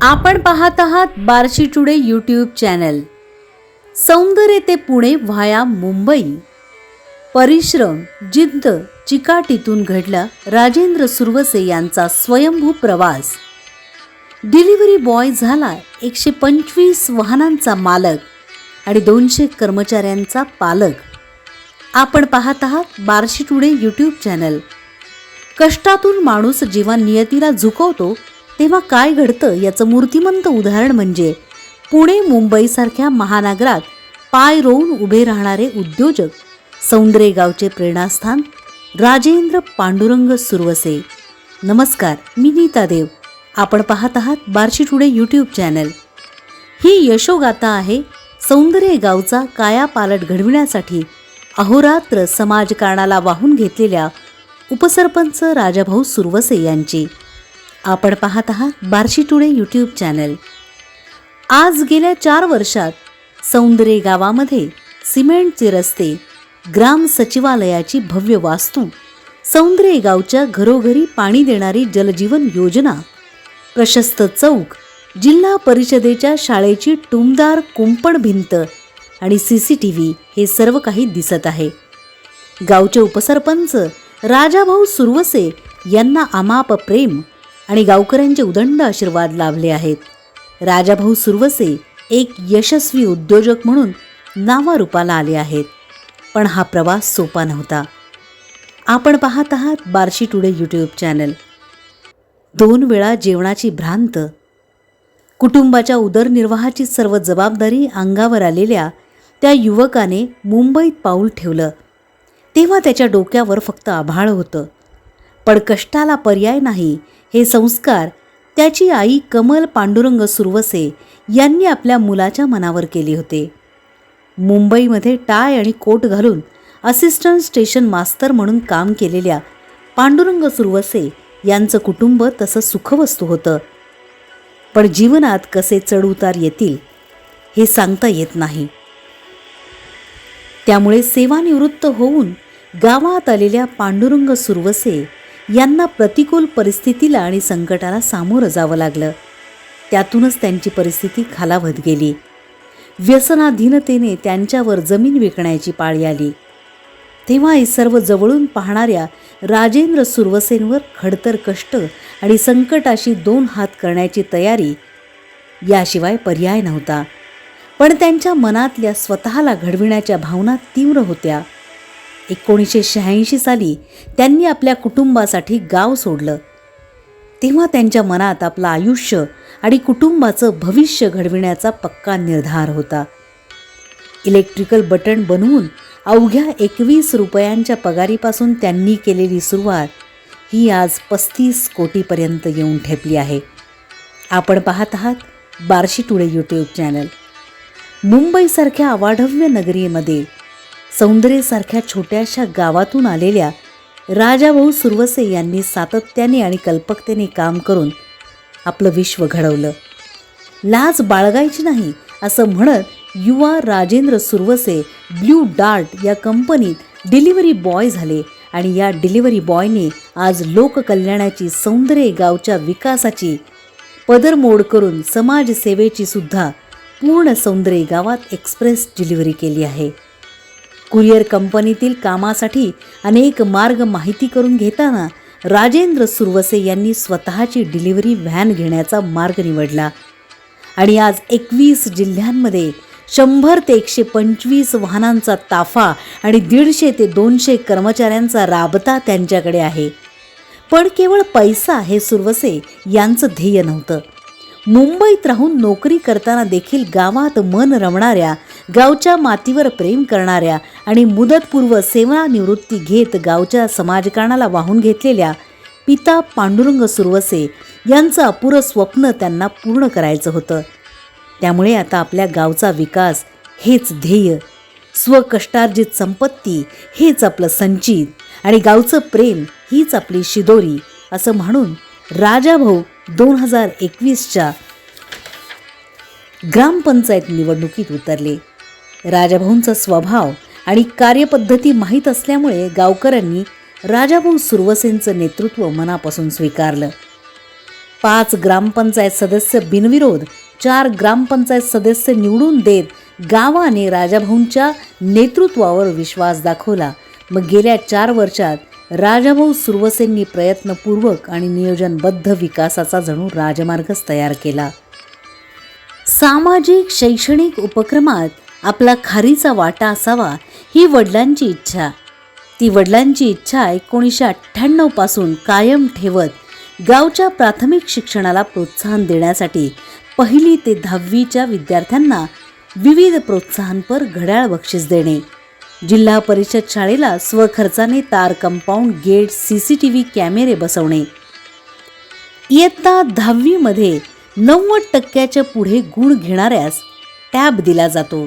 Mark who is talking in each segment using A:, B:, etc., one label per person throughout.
A: आपण पाहत आहात बार्शी टुडे यूट्यूब चॅनल. सौंदर्य ते पुणे व्हाया मुंबई. परिश्रम जिद्द चिकाटीतून घडला राजेंद्र सुरवसे यांचा स्वयंभू प्रवास. डिलिव्हरी बॉय झाला एकशे पंचवीस वाहनांचा मालक आणि दोनशे कर्मचाऱ्यांचा पालक. आपण पाहत आहात बार्शी टुडे यूट्यूब चॅनल. कष्टातून माणूस जीवन नियतीला झुकवतो तेव्हा काय घडतं याचं मूर्तिमंत उदाहरण म्हणजे पुणे मुंबईसारख्या महानगरात पाय रोवून उभे राहणारे उद्योजक सौंदरे गावचे प्रेरणास्थान राजेंद्र पांडुरंग सुरवसे. नमस्कार मी नीता देव. आपण पाहत आहात बार्शी टुडे यूट्यूब चॅनल. ही यशोगाथा आहे सौंदर्य गावचा कायापालट घडविण्यासाठी अहोरात्र समाजकारणाला वाहून घेतलेल्या उपसरपंच राजाभाऊ सुरवसे यांची. आपण पाहत आहात बार्शी टुडे यूट्यूब चॅनल. आज गेल्या चार वर्षात सौंदर्य गावामध्ये सिमेंटचे रस्ते ग्राम सचिवालयाची भव्य वास्तू सौंदर्य गावच्या घरोघरी पाणी देणारी जलजीवन योजना प्रशस्त चौक जिल्हा परिषदेच्या शाळेची टुमदार कुंपण भिंत आणि सी सी टी व्ही हे सर्व काही दिसत आहे. गावचे उपसरपंच राजाभाऊ सुरवसे यांना अमाप प्रेम आणि गावकऱ्यांचे उदंड आशीर्वाद लाभले आहेत. राजाभाऊ सुरवसे एक यशस्वी उद्योजक म्हणून नावारूपाला आले आहेत. पण हा प्रवास सोपा नव्हता. आपण पाहत आहात बार्शी टुडे यूट्यूब चॅनल. दोन वेळा जेवणाची भ्रांत. कुटुंबाच्या उदरनिर्वाहाची सर्व जबाबदारी अंगावर आलेल्या त्या युवकाने मुंबईत पाऊल ठेवलं. तेव्हा त्याच्या डोक्यावर फक्त आभाळ होतं. पण कष्टाला पर्याय नाही हे संस्कार त्याची आई कमल पांडुरंग सुरवसे यांनी आपल्या मुलाच्या मनावर केले होते. मुंबईमध्ये टाय आणि कोट घालून असिस्टंट स्टेशन मास्तर म्हणून काम केलेल्या पांडुरंग सुरवसे यांचं कुटुंब तसं सुखवस्तू होतं. पण जीवनात कसे चढउतार येतील हे सांगता येत नाही. त्यामुळे सेवानिवृत्त होऊन गावात आलेल्या पांडुरंग सुरवसे यांना प्रतिकूल परिस्थितीला आणि संकटाला सामोरं जावं लागलं. त्यातूनच त्यांची परिस्थिती खालावत गेली. व्यसनाधीनतेने त्यांच्यावर जमीन विकण्याची पाळी आली. तेव्हा हे सर्व जवळून पाहणाऱ्या राजेंद्र सुरवसेंवर खडतर कष्ट आणि संकटाशी दोन हात करण्याची तयारी याशिवाय पर्याय नव्हता. पण त्यांच्या मनातल्या स्वतःला घडविण्याच्या भावना तीव्र होत्या. एकोणीसशे शहाऐंशी साली त्यांनी आपल्या कुटुंबासाठी गाव सोडलं. तेव्हा त्यांच्या मनात आपलं आयुष्य आणि कुटुंबाचं भविष्य घडविण्याचा पक्का निर्धार होता. इलेक्ट्रिकल बटन बनवून अवघ्या एकवीस रुपयांच्या पगारीपासून त्यांनी केलेली सुरुवात ही आज पस्तीस कोटीपर्यंत येऊन ठेपली आहे. आपण पाहत आहात बार्शी टुडे यूट्यूब चॅनल. मुंबईसारख्या अवाढव्य नगरीमध्ये सौंदर्यसारख्या छोट्याशा गावातून आलेल्या राजाभाऊ सुरवसे यांनी सातत्याने आणि कल्पकतेने काम करून आपलं विश्व घडवलं. लाज बाळगायची नाही असं म्हणत युवा राजेंद्र सुरवसे ब्ल्यू डार्ट या कंपनीत डिलिव्हरी बॉय झाले आणि या डिलिव्हरी बॉयने आज लोककल्याणाची सौंदर्य गावच्या विकासाची पदरमोड करून समाजसेवेची सुद्धा पूर्ण सौंदर्य गावात एक्सप्रेस डिलिव्हरी केली आहे. कुरिअर कंपनीतील कामासाठी अनेक मार्ग माहिती करून घेताना राजेंद्र सुरवसे यांनी स्वतःची डिलिव्हरी व्हॅन घेण्याचा मार्ग निवडला. आणि आज एकवीस जिल्ह्यांमध्ये शंभर ते एकशे पंचवीस वाहनांचा ताफा आणि दीडशे ते दोनशे कर्मचाऱ्यांचा राबता त्यांच्याकडे आहे. पण केवळ पैसा हे सुरवसे यांचं ध्येय नव्हतं. मुंबईत राहून नोकरी करताना देखील गावात मन रमणाऱ्या गावच्या मातीवर प्रेम करणाऱ्या आणि मुदतपूर्व सेवानिवृत्ती घेत गावच्या समाजकारणाला वाहून घेतलेल्या पिता पांडुरंग सुरवसे यांचं अपुरं स्वप्न त्यांना पूर्ण करायचं होतं. त्यामुळे आता आपल्या गावचा विकास हेच ध्येय. स्वकष्टार्जित संपत्ती हेच आपलं संचित आणि गावचं प्रेम हीच आपली शिदोरी असं म्हणून राजाभाऊ दोन हजार एकवीसच्या ग्रामपंचायत निवडणुकीत उतरले. राजाभाऊंचा स्वभाव आणि कार्यपद्धती माहीत असल्यामुळे गावकऱ्यांनी राजाभाऊ सुरवसेंचं नेतृत्व मनापासून स्वीकारलं. पाच ग्रामपंचायत सदस्य बिनविरोध चार ग्रामपंचायत सदस्य निवडून देत गावाने राजाभाऊंच्या नेतृत्वावर विश्वास दाखवला. मग गेल्या चार वर्षात राजाभाऊ सुरवसेंनी प्रयत्नपूर्वक आणि नियोजनबद्ध विकासाचा जणू राजमार्गच तयार केला. सामाजिक शैक्षणिक उपक्रमात आपला खारीचा वाटा असावा ही वडिलांची इच्छा. ती वडिलांची इच्छा एकोणीसशे अठ्ठ्याण्णवपासून कायम ठेवत गावच्या प्राथमिक शिक्षणाला प्रोत्साहन देण्यासाठी पहिली ते दहावीच्या विद्यार्थ्यांना विविध प्रोत्साहनपर घड्याळ बक्षीस देणे. जिल्हा परिषद शाळेला स्वखर्चाने तार compound gate C C T V कॅमेरे बसवणे. इयत्ता दहावीमध्ये नव्वद टक्क्याच्या पुढे गुण घेणाऱ्यास टॅब दिला जातो.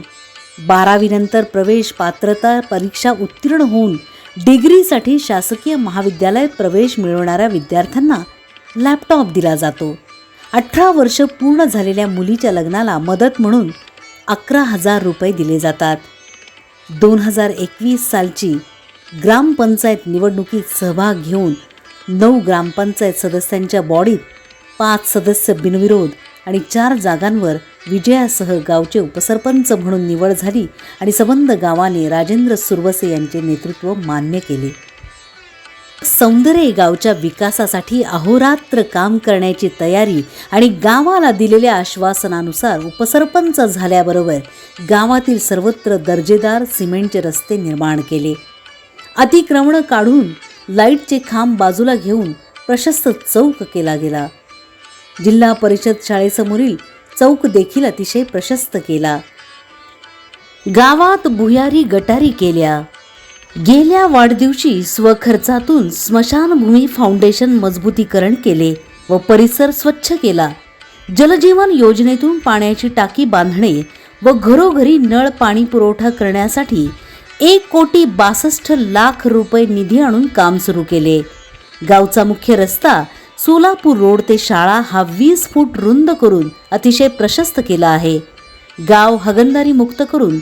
A: बारावीनंतर प्रवेश पात्रता परीक्षा उत्तीर्ण होऊन डिग्रीसाठी शासकीय महाविद्यालयात प्रवेश मिळवणाऱ्या विद्यार्थ्यांना लॅपटॉप दिला जातो. अठरा वर्ष पूर्ण झालेल्या मुलीच्या लग्नाला मदत म्हणून अकरा हजार रुपये दिले जातात. दोन हजार एकवीस सालची ग्रामपंचायत निवडणुकीत सहभाग घेऊन नऊ ग्रामपंचायत सदस्यांच्या बॉडीत पाच सदस्य बिनविरोध आणि चार जागांवर विजयासह गावचे उपसरपंच म्हणून निवड झाली आणि संबंध गावाने राजेंद्र सुरवसे यांचे नेतृत्व मान्य केले. सौंदर्य गावच्या विकासासाठी अहोरात्र काम करण्याची तयारी आणि गावाला दिलेल्या आश्वासनानुसार उपसरपंच झाल्याबरोबर गावातील सर्वत्र दर्जेदार सिमेंटचे रस्ते निर्माण केले. अतिक्रमणं काढून लाईटचे खांब बाजूला घेऊन प्रशस्त चौक केला गेला. जिल्हा परिषद शाळेसमोरील चौक देखील अतिशय प्रशस्त केला. गावात भुयारी गटारी केल्या. गेल्या वाढदिवशी स्वखर्चातून स्मशानभूमी फाउंडेशन मजबूतीकरण केले व परिसर स्वच्छ केला. जलजीवन योजनेतून पाण्याची टाकी बांधणे व घरोघरी नळ पाणी पुरवठा करण्यासाठी एक कोटी बासष्ट लाख रुपये निधी आणून काम सुरू केले. गावचा मुख्य रस्ता सोलापूर रोड ते शाळा हा वीस फूट रुंद करून अतिशय प्रशस्त केला आहे. गाव हगंदारी मुक्त करून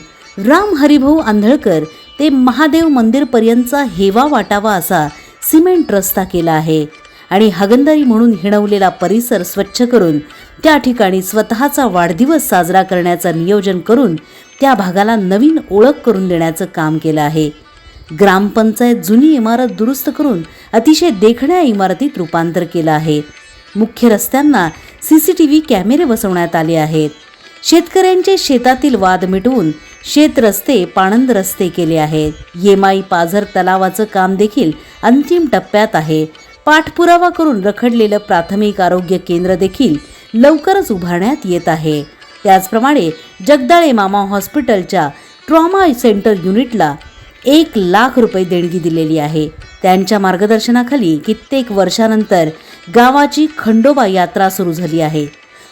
A: राम हरिभाऊ आंधळकर ते महादेव मंदिरपर्यंतचा हेवा वाटावा असा सिमेंट रस्ता केला आहे आणि हगंदारी म्हणून हिणवलेला परिसर स्वच्छ करून त्या ठिकाणी स्वतःचा वाढदिवस साजरा करण्याचं नियोजन करून त्या भागाला नवीन ओळख करून देण्याचं काम केलं आहे. ग्रामपंचायत जुनी इमारत दुरुस्त करून अतिशय देखण्या इमारतीत रूपांतर केलं आहे. मुख्य रस्त्यांना सी सी टी व्ही कॅमेरे बसवण्यात आले आहेत. शेतकऱ्यांचे शेतातील वाद मिटवून शेत रस्ते पाणंद रस्ते केले आहेत. येमाई पाझर तलावाचं काम देखील अंतिम टप्प्यात आहे. पाठपुरावा करून रखडलेलं प्राथमिक आरोग्य केंद्र देखील लवकरच उभारण्यात येत आहे. त्याचप्रमाणे जगदाळे मामा हॉस्पिटलच्या ट्रॉमा सेंटर युनिटला एक लाख रुपये देणगी दिलेली आहे. त्यांच्या मार्गदर्शनाखाली कित्येक वर्षानंतर गावाची खंडोबा यात्रा सुरू झाली आहे.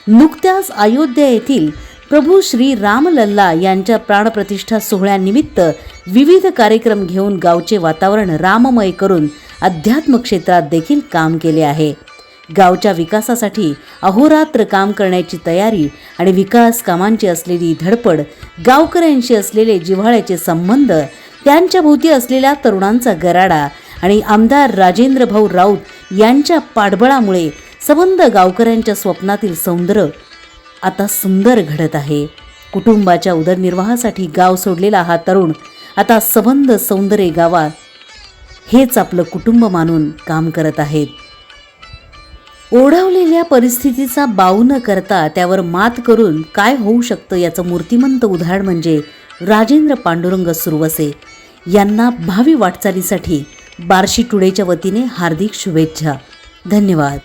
A: नुकत्याच अयोध्या येथील प्रभू श्री रामलल्ला यांच्या प्राणप्रतिष्ठा सोहळ्यानिमित्त विविध कार्यक्रम घेऊन गावचे वातावरण राममय करून अध्यात्म क्षेत्रात देखील काम केले आहे. गावच्या विकासासाठी अहोरात्र काम करण्याची तयारी आणि विकास कामांची असलेली धडपड गावकऱ्यांशी असलेले जिव्हाळ्याचे संबंध त्यांच्या भोवती असलेल्या तरुणांचा गराडा आणि आमदार राजेंद्र भाऊ राऊत यांच्या पाठबळामुळे सबंध गावकऱ्यांच्या स्वप्नातील सौंदर्य आता सुंदर घडत आहे. कुटुंबाच्या उदरनिर्वाहासाठी गाव सोडलेला हा तरुण आता सबंध सौंदर्य गावात हेच आपलं कुटुंब मानून काम करत आहेत. ओढवलेल्या परिस्थितीचा बाऊ न करता त्यावर मात करून काय होऊ शकतं याचं मूर्तिमंत उदाहरण म्हणजे राजेंद्र पांडुरंग सुरवसे यांना भावी वाटचालीसाठी बार्शी टुडेच्या वतीने हार्दिक शुभेच्छा. धन्यवाद.